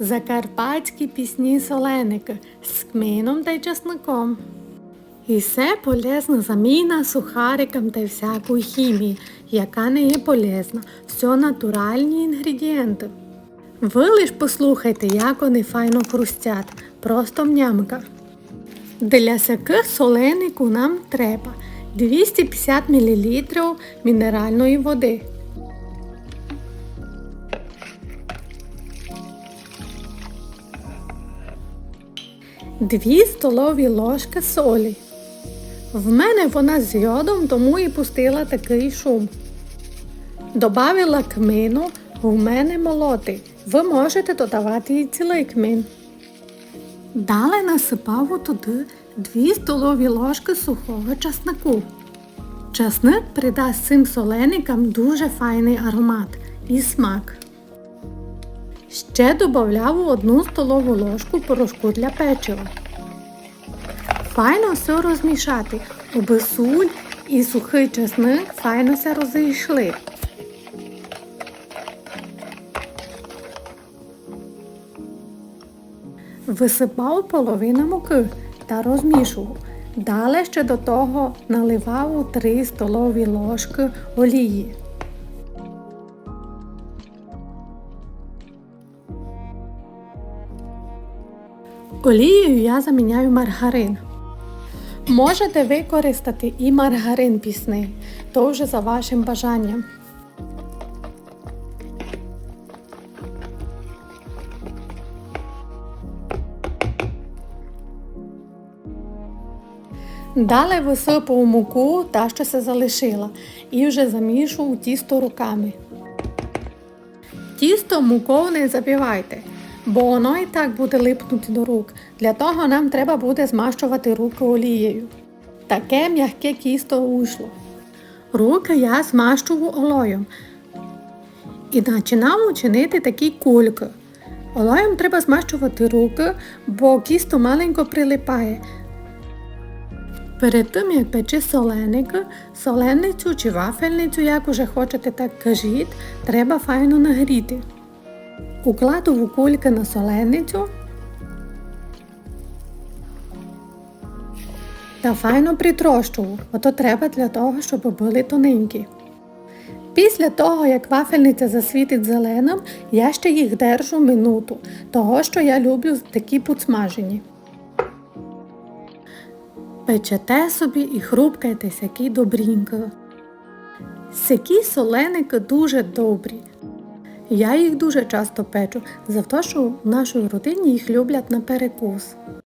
Закарпатські пісні соленики з кмином та й часником. І все полезна заміна сухарикам та всякої хімії, яка не є полезна. Все натуральні інгредієнти. Ви лиш послухайте, як вони файно хрустять. Просто мнямка. Для сяких соленику нам треба 250 мл мінеральної води. Дві столові ложки солі. В мене вона з йодом, тому і пустила такий шум. Добавила кмину, в мене молотий. Ви можете додавати і цілий кмин. Далі насипав туди 2 столові ложки сухого часнику. Часник придасть цим соленикам дуже файний аромат і смак. Ще додав одну столову ложку порошку для печива. Файно все розмішати, аби суль і сухий чесник файно все розійшли. Висипав половину муки та розмішував. Далі ще до того наливав 3 столові ложки олії. Олією я заміняю маргарин. Можете використати і маргарин пісний, то вже за вашим бажанням. Далі висипав муку та, що се залишила, і вже замішував тісто руками. Тісто мукою не забивайте, бо воно і так буде липнути до рук. Для того нам треба буде змащувати руки олією. Таке м'яке тісто вийшло. Руки я змащував олоєм і починав чинити такі кульки. Олоєм треба змащувати руки, бо кісто маленько прилипає. Перед тим, як печи соленики, соленицю чи вафельницю, як уже хочете, так кажіть, треба файно нагріти. Укладу кульки на соленицю та файно притрощував, ото треба для того, щоб були тоненькі. Після того, як вафельниця засвітить зеленим, я ще їх держу минуту, того що я люблю такі підсмажені. Печете собі і хрупкайте сякі добрінько. Сякі соленики дуже добрі. Я їх дуже часто печу, за те, що в нашій родині їх люблять на перекус.